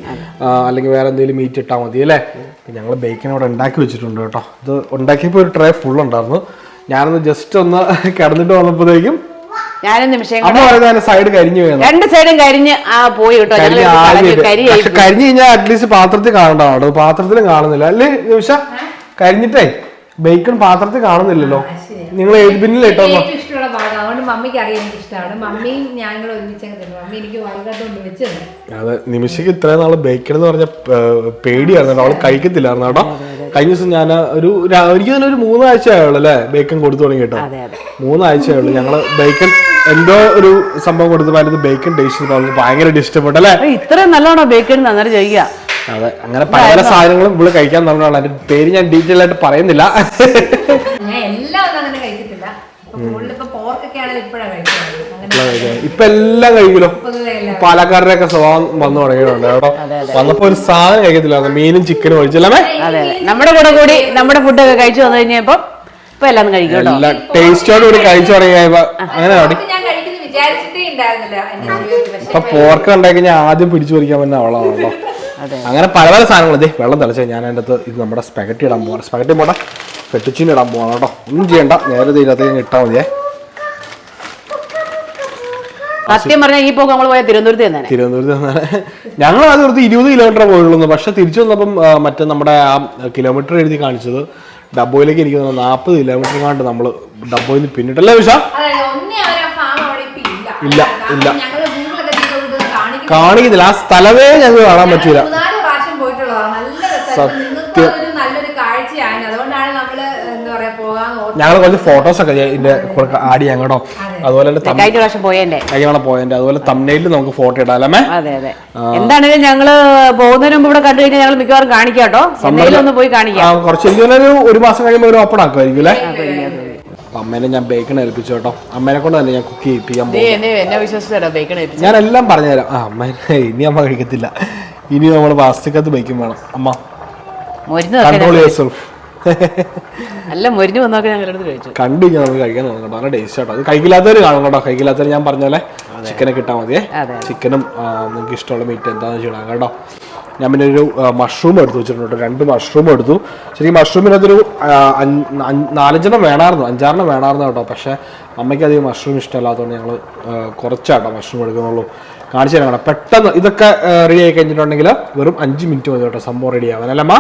അല്ലെങ്കിൽ വേറെ എന്തെങ്കിലും മീറ്റ് ഇട്ടാൽ മതി അല്ലേ? ഞങ്ങൾ ബേക്കൺ ഇവിടെ ഉണ്ടാക്കി വെച്ചിട്ടുണ്ട് കേട്ടോ. ഇത് ഉണ്ടാക്കിയപ്പോൾ ഒരു ട്രേ ഫുൾ ഉണ്ടായിരുന്നു. ഞാനൊന്ന് ജസ്റ്റ് ഒന്ന് കിടന്നിട്ട് വന്നപ്പോഴത്തേക്കും സൈഡ് കരിഞ്ഞു രണ്ട് സൈഡും കരിഞ്ഞ് ആ പോയി കേട്ടോ. കരിഞ്ഞ് കഴിഞ്ഞാൽ അറ്റ്ലീസ്റ്റ് പാത്രത്തിൽ കാണണ്ടാവും അത് പാത്രത്തിലും കാണുന്നില്ല. അല്ലേ നിമിഷ? കരിഞ്ഞിട്ടേ ബേക്കൺ പാത്രത്തിൽ കാണുന്നില്ലല്ലോ. നിങ്ങൾ ഏത് പിന്നിൽ ഇട്ടോ ഏറ്റവും ഇഷ്ടമുള്ള ഭാഗം അതുകൊണ്ട് മമ്മിക്ക് അറിയാൻ എനിക്ക് ഇഷ്ടമാണ് മമ്മിയും ഞാനും കൂടെ ഒരുമിച്ചങ്ങ് തരും മമ്മി എനിക്ക് വലുതായിട്ടുണ്ട് വെച്ച് അതെ നിമിഷക്ക് ഇത്രയും നാൾ ബേക്കറി എന്ന് പറഞ്ഞ പേടിയായിരുന്നു കേട്ടോ അവൾ കഴിക്കത്തില്ലായിരുന്നു. കേട്ടോ കഴിഞ്ഞ ദിവസം ഞാൻ ഒരു എനിക്ക് തന്നെ ഒരു മൂന്നാഴ്ച ആയുള്ളൂ അല്ലേ? ബേക്കൺ കൊടുത്തു തുടങ്ങി കേട്ടോ അതെ അതെ. മൂന്നാഴ്ച ആയുള്ളൂ. ഞങ്ങൾ ബേക്കൺ എന്തോ ഒരു സംഭവം കൊടുത്തു അതിനകത്ത് ബേക്കൺ ടേസ്റ്റ് ഭയങ്കര ഇഷ്ടപ്പെട്ടു അല്ലേ? ഇത്രയും നല്ലോണോ ബേക്കൺ നന്നായിട്ട് ചെയ്യുക അതെ അങ്ങനെ പല പല സാധനങ്ങളും ഇവിടെ കഴിക്കാൻ നല്ലതാണ് അതിന്റെ പേര് ഞാൻ ഡീറ്റെയിൽ ആയിട്ട് പറയുന്നില്ല ഞാൻ എല്ലാം ഒന്നും അങ്ങനെ കഴിക്കത്തില്ല ഇപ്പൊ കൂടുതൽ ഇപ്പൊ പോർക്കൊക്കെ ആണെങ്കിൽ ഇപ്പോഴാണ് കഴിക്കുന്നത് അങ്ങനെ ഇപ്പൊ എല്ലാം കഴിക്കുമല്ലോ പാലക്കാരുടെ ഒക്കെ സ്വഭാവം വന്നു തുടങ്ങിയിട്ടുണ്ട്. കേട്ടോ വന്നപ്പോ ഒരു സാധനം കഴിക്കത്തില്ല. മീനും ചിക്കനും ഒഴിച്ചല്ലേ അതെ നമ്മുടെ കൂടെ കൂടി നമ്മുടെ ഫുഡ് ഒക്കെ കഴിച്ചു വന്നു കഴിഞ്ഞപ്പോ ഇപ്പൊ എല്ലാം കഴിക്കും കേട്ടോ. എല്ലാം ടേസ്റ്റോട് കൂടി കഴിച്ചു തുടങ്ങിയപ്പോ അങ്ങനെ ഇപ്പൊ പോർക്ക് ഉണ്ടാക്കി ഞാൻ ആദ്യം പിടിച്ചു പിടിക്കാൻ പറ്റുന്ന അവളാണല്ലോ. അതെ. അങ്ങനെ പല പല സാധനങ്ങൾ. ഇതേ വെള്ളം തിളച്ച ഞാൻ അതിന്റെ അകത്ത് ഇത് നമ്മുടെ സ്പെഗറ്റി ഇടാൻ പോകണം സ്പെഗറ്റി പോട്ടെ ഫെട്ടിച്ചിന് ഇടാൻ പോകണം കേട്ടോ. ഒന്നും ചെയ്യണ്ട. നേരെ ഇതിനകത്തേക്ക് ഇട്ടാൽ മതിയേ. സത്യം പറഞ്ഞാൽ ഈ പോക്ക് നമ്മൾ പോയ തിരുവനന്തപുരത്ത് തന്നെ. തിരുവനന്തപുരത്ത് തന്നെ. ഞങ്ങൾ അത് ഒരു ഇരുപത് കിലോമീറ്റർ പോയുള്ളൂ പക്ഷെ തിരിച്ചു വന്നപ്പം മറ്റേ നമ്മുടെ ആ കിലോമീറ്റർ എഴുതി കാണിച്ചത് ഡബോയിലേക്ക് എനിക്ക് തോന്നുന്നു നാൽപ്പത് കിലോമീറ്റർ കണ്ട് നമ്മൾ ഡബോയിൽ നിന്ന് പിന്നിട്ടല്ലേ വിഷ ഇല്ല. ഇല്ല, കാണിക്കുന്നില്ല. ആ സ്ഥലമേ ഞങ്ങൾക്ക് കാണാൻ പറ്റൂല. മൂന്നാൽ പ്രാവശ്യം പോയിട്ടുള്ളതാണ് നല്ല രസമായിരുന്നു നിങ്ങൾക്ക് അതൊരു നല്ലൊരു കാഴ്ചയാണ് അതുകൊണ്ടാണ് നമ്മൾ എന്താ പറയാ പോകാൻ ഓർത്തത്. ഞങ്ങൾ കുറച്ച് ഫോട്ടോസ് ഒക്കെ ഇതിന്റെ കൂടെ ആഡ് ചെയ്യാം കേട്ടോ. അതുപോലെ പോയിന്റ്. അതുപോലെ തമ്മിലിൽ നമുക്ക് ഫോട്ടോ ഇടാലേ അതെ അതെ. എന്താണെങ്കിലും ഞങ്ങൾ പോകുന്നതിന് മുമ്പ് ഇവിടെ കണ്ടു കഴിഞ്ഞാൽ ഞങ്ങൾ മിക്കവാറും കാണിക്കാം കേട്ടോ. ഒന്ന് പോയി കാണിക്കാം. കുറച്ച് എനിക്ക് ഒരു ഒരു മാസം കഴിയുമ്പോൾ ഒരു ഓപ്പൺ ആക്കുമായിരിക്കും അല്ലേ? അമ്മേനെ ഞാൻ ബേക്കൺ ഏൽപ്പിച്ചു കേട്ടോ. അമ്മേനെ കൊണ്ട് തന്നെ ഞാൻ കുക്ക് ചെയ്യിപ്പിക്കാൻ ഞാൻ എല്ലാം പറഞ്ഞുതരാം. ആ അമ്മ ഇനി അമ്മ കഴിക്കത്തില്ല. ഇനി നമ്മൾ വാസ്തുക്കത്ത് ബേക്കും വേണം. അമ്മ കൺട്രോൾ യുവർ സെൽഫ് അല്ല മൊരിഞ്ഞ് വന്നൊക്കെ ഞങ്ങളുടെ കഴിച്ചു കണ്ടു കഴിഞ്ഞാൽ നമുക്ക് കഴിക്കാൻ തോന്നും കേട്ടോ. നല്ല ടേസ്റ്റ് കേട്ടോ അത് കഴിക്കില്ലാത്തവർ കാണും കേട്ടോ. കഴിക്കില്ലാത്തവർ ഞാൻ പറഞ്ഞ പോലെ ചിക്കനെ കിട്ടാൻ മതിയേ. ചിക്കനും നിങ്ങൾക്ക് ഇഷ്ടമുള്ള മീറ്റ് എന്താണെന്ന് വെച്ചിടാം കേട്ടോ. ഞാൻ പിന്നെ ഒരു മഷ്റൂം എടുത്ത് വെച്ചിട്ടുണ്ട്. രണ്ട് മഷ്റൂം എടുത്തു. ശരിക്കും മഷ്റൂമിനകത്തൊരു നാലഞ്ചെണ്ണം വേണമായിരുന്നു. അഞ്ചാറെണ്ണം വേണമായിരുന്നു കേട്ടോ. പക്ഷേ അമ്മയ്ക്ക് അധികം മഷ്റൂം ഇഷ്ടമല്ലാത്തതുകൊണ്ട് ഞങ്ങൾ കുറച്ചാട്ടോ മഷ്റൂം എടുക്കുന്നുള്ളൂ. കാണിച്ചു തരാം കേട്ടോ. പെട്ടെന്ന് ഇതൊക്കെ റെഡി ആയി കഴിഞ്ഞിട്ടുണ്ടെങ്കിൽ വെറും അഞ്ച് മിനിറ്റ് മതി കേട്ടോ. സംഭവം റെഡി ആവാൻ. അല്ലമ്മ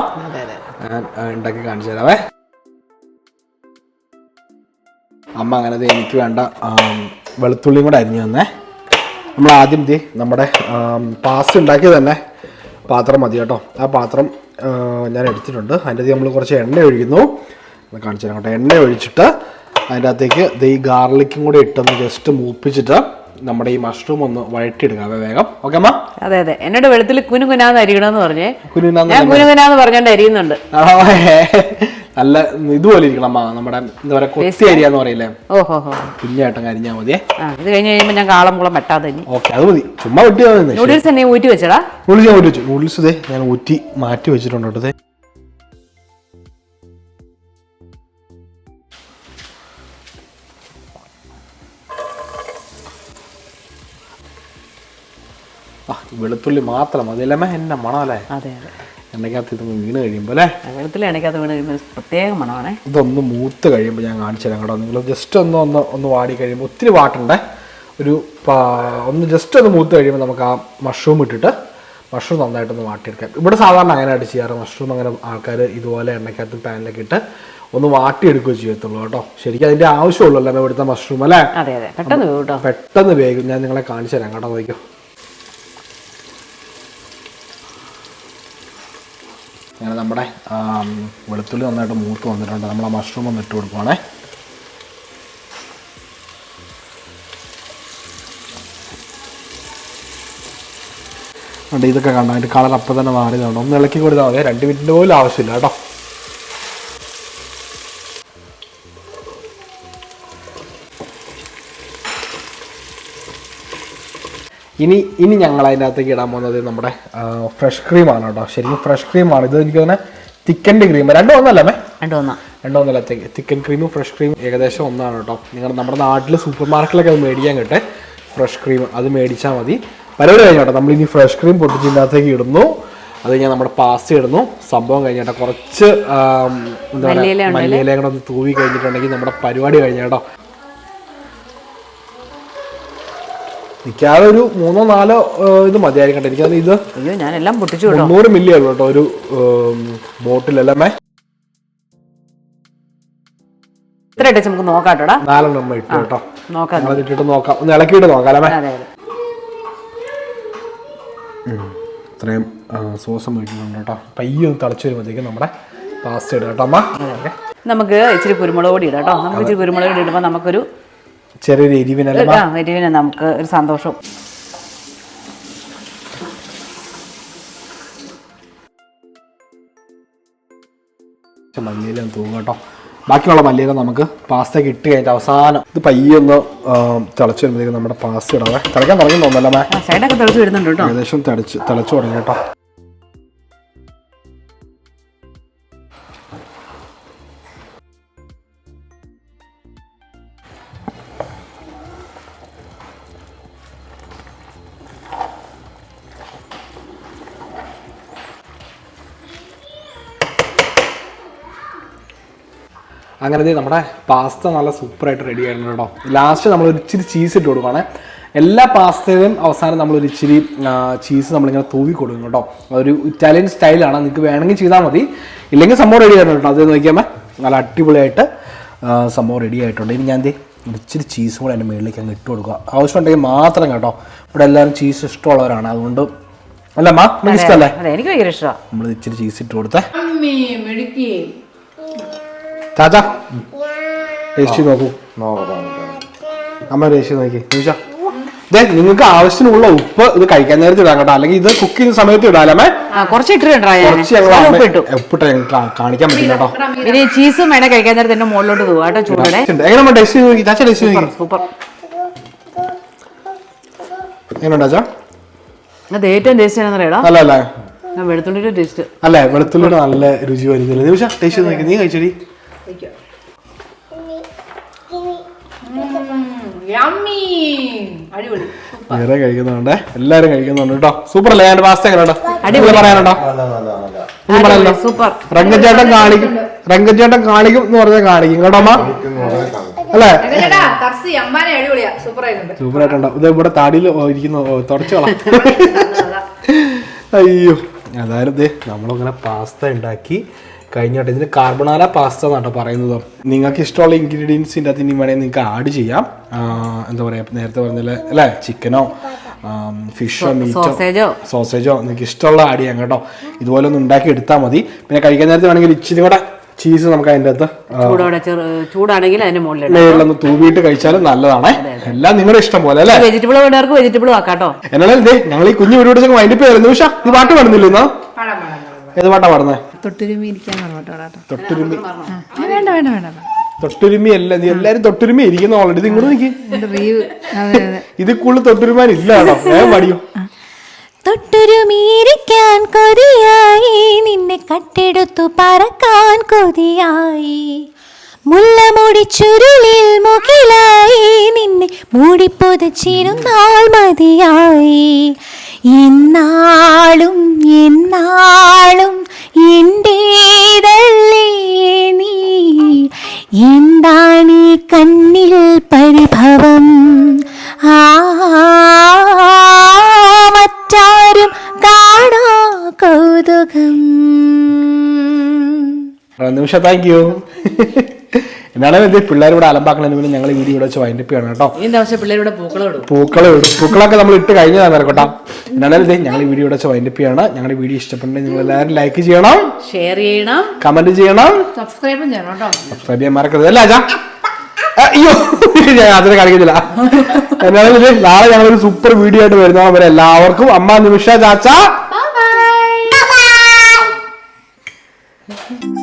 ഞാൻ ഉണ്ടാക്കി കാണിച്ചു തരാവേ. അമ്മ അങ്ങനെ എനിക്ക് വേണ്ട വെളുത്തുള്ളിയും കൂടെ അരിഞ്ഞു തന്നേ. നമ്മൾ ആദ്യം തീ നമ്മുടെ പാസ്റ്റ് ഉണ്ടാക്കി തന്നെ പാത്രം മതി കേട്ടോ. ആ പാത്രം ഞാൻ എടുത്തിട്ടുണ്ട്. അതിന്റെ നമ്മൾ കുറച്ച് എണ്ണ ഒഴിക്കുന്നു. കാണിച്ചു തരാം കേട്ടോ. എണ്ണ ഒഴിച്ചിട്ട് അതിന്റെ അകത്തേക്ക് ഈ ഗാർലിക്കും കൂടി ഇട്ടൊന്ന് ജസ്റ്റ് മൂപ്പിച്ചിട്ട് നമ്മുടെ ഈ മഷ്റൂം ഒന്ന് വഴറ്റിയെടുക്കാം വേഗം. ഓക്കെ അമ്മ? അതെ അതെ. എന്നോട് വെളുത്തിൽ കുനുകുനാന്ന് അരിയണമെന്ന് പറഞ്ഞേ. കുനുകുനാന്ന് ഞാൻ പറഞ്ഞോണ്ട് അരിയുന്നുണ്ട്. നല്ല ഇതുപോലെ ഇരിക്കണം അമ്മ. നമ്മുടെ എന്താ പറയാ കൊത്തി അരിയ എന്ന് പറയില്ലേ? ഓഹോ കുഞ്ഞായിട്ടും അരിഞ്ഞാൽ മതിയേ. ഇത് കഴിഞ്ഞ് കഴിയുമ്പോൾ ഞാൻ കാളംകുളം വെട്ടാതെ ഇനി. ഓക്കെ അത് മതി. ചുമ്മാ മതി നൂഡിൽസ് തന്നെ ഊറ്റി വെച്ചടാ. നൂഡിൽസ് ഞാൻ ഊറ്റി വെച്ചു. നൂഡിൽസ് ഞാൻ ഊറ്റി മാറ്റി വെച്ചിട്ടുണ്ട് കേട്ടോ വെളുത്തുള്ളി മാത്രം അതിലമ എന്നെ മണമല്ലേ അതെ അതെ. എണ്ണയ്ക്കകത്ത് ഇതൊന്ന് വീണ് കഴിയുമ്പോൾ അല്ലേ? വെളുത്തുള്ളി എണ്ണയ്ക്കകത്ത് വീണ് കഴിയുമ്പോൾ പ്രത്യേക മണമാണേ. ഇതൊന്ന് മൂത്ത് കഴിയുമ്പോൾ ഞാൻ കാണിച്ചു തരാം കേട്ടോ. നിങ്ങൾ ജസ്റ്റ് ഒന്ന് ഒന്ന് ഒന്ന് വാടി കഴിയുമ്പോൾ ഒത്തിരി വാട്ടണ്ടേ? ഒരു ഒന്ന് ജസ്റ്റ് ഒന്ന് മൂത്ത് കഴിയുമ്പോൾ നമുക്ക് ആ മഷ്റൂം ഇട്ടിട്ട് മഷ്റൂം നന്നായിട്ടൊന്ന് വാട്ടിയെടുക്കാം. ഇവിടെ സാധാരണ അങ്ങനെ ആയിട്ട് ചെയ്യാറ്. മഷ്റൂം അങ്ങനെ ആൾക്കാർ ഇതുപോലെ എണ്ണയ്ക്കകത്ത് പാനിലൊക്കെ ഇട്ട് ഒന്ന് വാട്ടിയെടുക്കുകയോ ചെയ്യത്തുള്ളൂ കേട്ടോ. ശരിക്കും അതിന്റെ ആവശ്യമുള്ളല്ലോ ഇവിടുത്തെ മഷ്റൂം അല്ലേ? പെട്ടെന്ന് വേഗം ഞാൻ നിങ്ങളെ കാണിച്ചു തരാം കേട്ടോ. നോക്കിയോ അങ്ങനെ നമ്മുടെ വെളുത്തുള്ളി നന്നായിട്ട് മൂത്ത് വന്നിട്ടുണ്ട്. നമ്മൾ ആ മഷ്റൂം ഒന്ന് ഇട്ട് കൊടുക്കുവാണേ. ഉണ്ട് ഇതൊക്കെ കണ്ടോ അതിന്റെ കളർ അപ്പം തന്നെ മാറിയതുകൊണ്ട് ഒന്ന് ഇളക്കി കൊടുത്താൽ മതി. രണ്ട് മിനിറ്റിന്റെ പോലും ആവശ്യമില്ല കേട്ടോ. ഇനി ഇനി ഞങ്ങൾ അതിന്റെ അകത്തേക്ക് ഇടാൻ പോകുന്നത് നമ്മുടെ ഫ്രഷ് ക്രീമാണ് കേട്ടോ. ശരിക്കും ഫ്രഷ് ക്രീമാണ് ഇത് എനിക്ക് തന്നെ തിക്കന്റെ ക്രീം രണ്ടും ഒന്നല്ലേ മേ രണ്ടോ ഒന്നാ. രണ്ടോ ഒന്നല്ല തിക്കൻ ക്രീമും ഫ്രഷ് ക്രീമും ഏകദേശം ഒന്നാണ് കേട്ടോ. നിങ്ങൾ നമ്മുടെ നാട്ടിൽ സൂപ്പർ മാർക്കറ്റിലൊക്കെ അത് മേടിക്കാൻ കിട്ടെ. ഫ്രഷ് ക്രീം അത് മേടിച്ചാൽ മതി. പരിപാടി കഴിഞ്ഞോട്ടെ നമ്മൾ ഇനി ഫ്രഷ് ക്രീം പൊട്ടിച്ചിനകത്തേക്ക് ഇടുന്നു. അത് കഴിഞ്ഞാൽ നമ്മുടെ പാസ് ഇടുന്നു. സംഭവം കഴിഞ്ഞോട്ടെ കുറച്ച് എന്താ പറയുക? ഒന്ന് തൂവി കഴിഞ്ഞിട്ടുണ്ടെങ്കിൽ നമ്മുടെ പരിപാടി കഴിഞ്ഞ കേട്ടോ. മിക്കാതെ ഒരു മൂന്നോ നാലോ ഇത് മതിയായിരിക്കട്ടെ എനിക്കത് ഇത് അയ്യോ ഞാനെല്ലാം പൊട്ടിച്ചു മുന്നൂറ് മില്ലി ഉള്ളൂ കേട്ടോ ഒരു ബോട്ടിലല്ലേ മേ? ഇത്ര ഇട്ടച്ച് നമുക്ക് നോക്കാം കേട്ടോടാ നാലെണ്ണം നമ്മൾ ഇട്ടു കേട്ടോ. നോക്കാം. ഞങ്ങളത് ഇട്ടിട്ട് നോക്കാം. ഒന്ന് ഇളക്കിയിട്ട് നോക്കാം അല്ലേ അതെ അതെ. ഇത്രയും സോസ് മേടിക്കുന്നുണ്ട് കേട്ടോ. പയ്യെ ഒന്ന് തിളച്ച് വരുമ്പോഴത്തേക്കും നമ്മുടെ പാസ്ത ഇടുക കേട്ടോ അമ്മ. നമുക്ക് ഇച്ചിരി കുരുമുളക് പൊടി ഇടാം കേട്ടോ. നമുക്ക് ഇച്ചിരി കുരുമുളക് പൊടി ഇടുമ്പോൾ നമുക്കൊരു ചെറിയൊരു എരിവിനല്ലേ ആ എരിവിന് നമുക്ക് ഒരു സന്തോഷം. മല്ലിയിലും തൂങ്ങും കേട്ടോ. ബാക്കിയുള്ള മല്ലിയില നമുക്ക് പാസ്ത കിട്ടി കഴിഞ്ഞിട്ട് അവസാനം ഇത് പയ്യെ ഒന്ന് ആ, തിളച്ച് വരുമ്പോഴത്തേക്കും നമ്മുടെ പാസ്ത ഇടാവേ. തിളക്കാൻ തുടങ്ങി തോന്നല്ലേ ഏകദേശം തിളച്ച് തിളച്ച് തുടങ്ങി കേട്ടോ. അങ്ങനെ ദേ നമ്മുടെ പാസ്ത നല്ല സൂപ്പറായിട്ട് റെഡി ആയിരുന്നു കേട്ടോ ലാസ്റ്റ് നമ്മൾ ഒരു ഇച്ചിരി ചീസ് ഇട്ട് കൊടുക്കുകയാണ് എല്ലാ പാസ്തയിലും അവസാനം നമ്മൾ ഒരു ഇച്ചിരി ചീസ് നമ്മളിങ്ങനെ തൂവി കൊടുക്കും കേട്ടോ ഒരു ഇറ്റാലിയൻ സ്റ്റൈലാണ് നിങ്ങൾക്ക് വേണമെങ്കിൽ ചെയ്താൽ മതി. ഇല്ലെങ്കിൽ സംഭവം റെഡി ആയിരുന്നു കേട്ടോ അത് നോക്കിയാൽ നല്ല അടിപൊളിയായിട്ട് സംഭവം റെഡി ആയിട്ടുണ്ട്. ഇനി ഞാൻ ദേ ഒരിച്ചിരി ചീസും കൂടെ എന്റെ മുകളിലേക്ക് അങ്ങ് ഇട്ട് കൊടുക്കുക. ആവശ്യമുണ്ടെങ്കിൽ മാത്രം കേട്ടോ. ഇവിടെ എല്ലാവരും ചീസ് ഇഷ്ടമുള്ളവരാണ്. അതുകൊണ്ട് അല്ല മാ ഇഷ്ടമല്ലേ? അതെ എനിക്ക് ഭയങ്കര ഇഷ്ടമാണ് നമ്മൾ ഇച്ചിരി ചീസ് ഇട്ട് കൊടുത്തേ. മിടുക്കി ചാച്ച ടേസ്റ്റ് നോക്കൂ അമ്മ ടേസ്റ്റ് നോക്കി നിമിഷ ദേ നിങ്ങൾക്ക് ആവശ്യത്തിനുള്ള ഉപ്പ് ഇത് കഴിക്കാൻ നേരത്തെ ഇടാം കേട്ടോ. അല്ലെങ്കിൽ ഇത് കുക്ക് ചെയ്യുന്ന സമയത്ത് ഇടാലേ ആ കുറച്ച് കുറച്ച് ഞങ്ങൾ ഉപ്പിട്ട് ഞങ്ങൾക്ക് കാ- കാണിക്കാൻ പറ്റില്ല കേട്ടോ. പിന്നെ ചീസും വേണേ കഴിക്കാൻ നേരത്തെ എന്റെ മുകളിലോട്ട് തൂവാ കേട്ടോ ചൂടോടെ. എങ്ങനെ ടേസ്റ്റ് നോക്കി. ചാച്ച ടേസ്റ്റ് നോക്കി. സൂപ്പർ എങ്ങനെയുണ്ടാ ചാച്ച? അത് ഏറ്റവും ടേസ്റ്റ് ആണെന്ന് അറിയാടാ അല്ല അല്ല. വെളുത്തുള്ളിയുടെ ടേസ്റ്റ് അല്ലേ വെളുത്തുള്ളിയുടെ നല്ല രുചി വരുന്നില്ല നിമിഷം ടേസ്റ്റ് നോക്കി. നീ കഴിച്ചടി. യമ്മി അടിപൊളി. വേറെ കഴിക്കുന്നുണ്ട്. എല്ലാരും കഴിക്കുന്നുണ്ട് കേട്ടോ. സൂപ്പർ അല്ലേ? ഞാൻ പാസ്ത എങ്ങനെയുണ്ടോ അടിപൊളി. പറയാനുണ്ടോ? പറയാനല്ലോ സൂപ്പർ. രംഗച്ചേട്ടൻ കാണിക്കും. രംഗച്ചേട്ടൻ കാണിക്കും എന്ന് പറഞ്ഞാൽ കാണിക്കും. കേട്ടോ അമ്മ? അല്ലേ? സൂപ്പർ ആയിട്ടുണ്ട്. ഇത് ഇവിടെ താടിയിൽ ഇരിക്കുന്ന. തുടച്ചോളാം. അയ്യോ. അതായത് നമ്മളിങ്ങനെ പാസ്ത ഉണ്ടാക്കി കഴിഞ്ഞോട്ടെ. ഇതിന് കാർബണാല പാസ്ത എന്നാട്ടോ പറയുന്നത്. നിങ്ങൾക്ക് ഇഷ്ടമുള്ള ഇൻഗ്രീഡിയൻസിന്റെ അകത്ത് ഇനി വേണമെങ്കിൽ നിങ്ങൾക്ക് ആഡ് ചെയ്യാം. എന്താ പറയുക നേരത്തെ പറഞ്ഞ അല്ലേ? ചിക്കനോ ഫിഷോ മീറ്റോ സോസേജോ സോസേജോ നിങ്ങൾക്ക് ഇഷ്ടമുള്ള ആഡ് ചെയ്യാം കേട്ടോ. ഇതുപോലെ ഒന്ന് ഉണ്ടാക്കി എടുത്താൽ മതി. പിന്നെ കഴിക്കാൻ നേരത്തെ വേണമെങ്കിൽ ഇച്ചിരി കൂടെ ചീസ് നമുക്ക് അതിന്റെ അകത്ത് ചൂടാണെങ്കിൽ അതിന്റെ മുകളിലിടാം മേളിലൊന്ന് തൂവിയിട്ട് കഴിച്ചാലും നല്ലതാണ്. എല്ലാം നിങ്ങളുടെ ഇഷ്ടം പോലെ അല്ലേ? വെജിറ്റബിൾ വേണ്ടവർക്ക് വെജിറ്റബിൾ ആക്കാട്ടോ എന്നാലേ ഞങ്ങൾ ഈ കുഞ്ഞു വീഡിയോ വൈൻഡിപ്പ് വരുന്നു പക്ഷെ ഇത് പാട്ട് പാടുന്നില്ല ഇന്നാ? പാടാം പാടാം. ഏത് പാട്ടാ പാടുന്നത് തൊട്ടുരുമി ഇരിക്കാൻ തൊട്ടുരുമി. വേണ്ട വേണ്ട വേണ്ട തൊട്ടുരുമി അല്ല നീ എല്ലാരും തൊട്ടുരുമി ഇരിക്കുന്ന ഓൾറെഡി ഇങ്ങോട്ട് നോക്കി. റീവ്. അതെ അതെ. ഇത് കൂടുതൽ തൊട്ടുരുമാൻ ഇല്ല ഞാൻ പാടിയോ തൊട്ടുരുമീരിക്കാൻ കൊതിയായി നിന്നെ കട്ടെടുത്തു പറക്കാൻ കൊതിയായി. മുല്ലമുടി ചുരുളിൽ മുകിലായി നിന്നെ മൂടിപ്പൊതിച്ചിരുന്നാൾ മതിയായി. എന്നാളും എന്നാളും എന്റേതല്ലേ നീ. എന്താണ് കണ്ണിൽ പരിഭവം? ആ മറ്റാരും കാണാ കൗതുകം. നിമിഷ താങ്ക് യു എന്നാണ് ഇത്? പിള്ളേർ ഇവിടെ അലമ്പാക്കണതിന് മുന്നേ ഞങ്ങൾ വീഡിയോ ഇവിടെ വെച്ച് വൈൻഡപ്പ് ചെയ്യണം കേട്ടോ. പൂക്കളെ ആവശ്യം പിള്ളേരുടെ പൂക്കളം ഇടും. പൂക്കളൊക്കെ നമ്മൾ ഇട്ട് കഴിഞ്ഞതാണ് കേട്ടോ. എന്നാലും ഇത്? ഞങ്ങൾ ഈ വീഡിയോ ഇവിടെ വെച്ച് വൈൻഡപ്പ് ചെയ്യണം ഞങ്ങളുടെ വീഡിയോ ഇഷ്ടപ്പെട്ടുണ്ടെങ്കിൽ നിങ്ങൾ എല്ലാവരും ലൈക്ക് ചെയ്യണം. ഷെയർ ചെയ്യണം. കമന്റ് ചെയ്യണം. സബ്സ്ക്രൈബും ചെയ്യണം കേട്ടോ. സബ്സ്ക്രൈബ് ചെയ്യാൻ മറക്കരുത്. അല്ലേ അജാ? അയ്യോ. ഞാൻ അതിനെ കാണിക്കുന്നില്ല. എന്നാലും ഇത്? നാളെ ഞങ്ങളൊരു സൂപ്പർ വീഡിയോ ആയിട്ട് വരുന്നതാണ്. വരെ എല്ലാവർക്കും അമ്മ നിമിഷ ചാച്ച. Bye.